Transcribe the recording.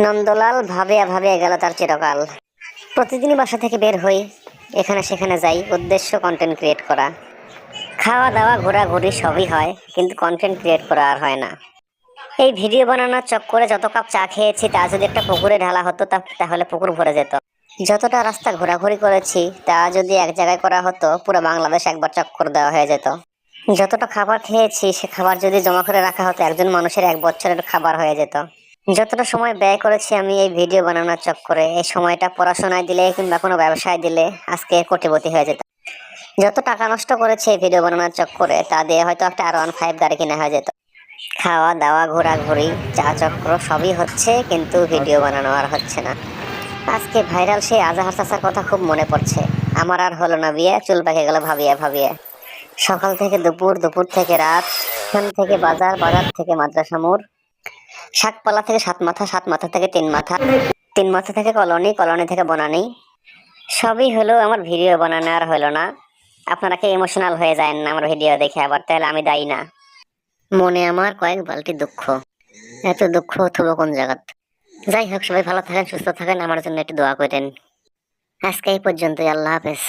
নন্দলাল ভাবিয়া ভাবিয়া গেল তার চিরকাল। প্রতিদিনই বাসা থেকে বের হই, এখানে সেখানে যাই, উদ্দেশ্য কন্টেন্ট ক্রিয়েট করা। খাওয়া দাওয়া ঘোরাঘুরি সবই হয়, কিন্তু কন্টেন্ট ক্রিয়েট করা আর হয় না। এই ভিডিও বানানোর চক্করে যত কাপ চা খেয়েছি, তা যদি একটা পুকুরে ঢালা হতো, তা- তাহলে পুকুর ভরে যেত। যতটা রাস্তা ঘোরাঘুরি করেছি, তা যদি এক জায়গায় করা হতো, পুরো বাংলাদেশ একবার চক্কর দেওয়া হয়ে যেত। যতটা খাবার খেয়েছি, সে খাবার যদি জমা করে রাখা হতো, একজন মানুষের এক বছরের খাবার হয়ে যেত। যতটা সময় ব্যয় করেছি আমি এই ভিডিও বানানোর চক্করে, এই সময়টা পড়াশোনায় দিলে কিংবা কোনো ব্যবসায় দিলে আজকে কোটিপতি হয়ে যেত যত টাকা নষ্ট করেছে এই ভিডিও বানানোর চক্করে, তা দিয়ে হয়তো একটা আর ওয়ান ফাইভ গাড়ি কিনা হয়ে যেত। খাওয়া, দাওয়া, ঘোরাঘুরি, চা চক্র সবই হচ্ছে, কিন্তু ভিডিও বানানো আর হচ্ছে না। আজকে ভাইরাল সেই আজাহার চাচার কথা খুব মনে পড়ছে। আমার আর হলো না বিয়ে, চুল পেকে গেল ভাবিয়া ভাবিয়া। সকাল থেকে দুপুর দুপুর থেকে রাত এখান থেকে বাজার বাজার থেকে মাদ্রাসা মোড়। শাকপালা থেকে সাত মাথা সাত মাথা থেকে তিন মাথা। তিন মাথা থেকে কলোনি কলোনি থেকে বনানি। সবই হলো আমার ভিডিও বানানো আর হলো না। আপনারা কি ইমোশনাল হয়ে যায় না আমার ভিডিও দেখে আবার? তাহলে আমি দায়ী না। মনে আমার কয়েক বালতি দুঃখ। এত দুঃখ থুবো কোন জায়গাত? যাই হোক, সবাই ভালো থাকেন, সুস্থ থাকেন। আমার জন্য একটু দোয়া করেন। আজকে এই পর্যন্তই। আল্লাহ হাফেজ।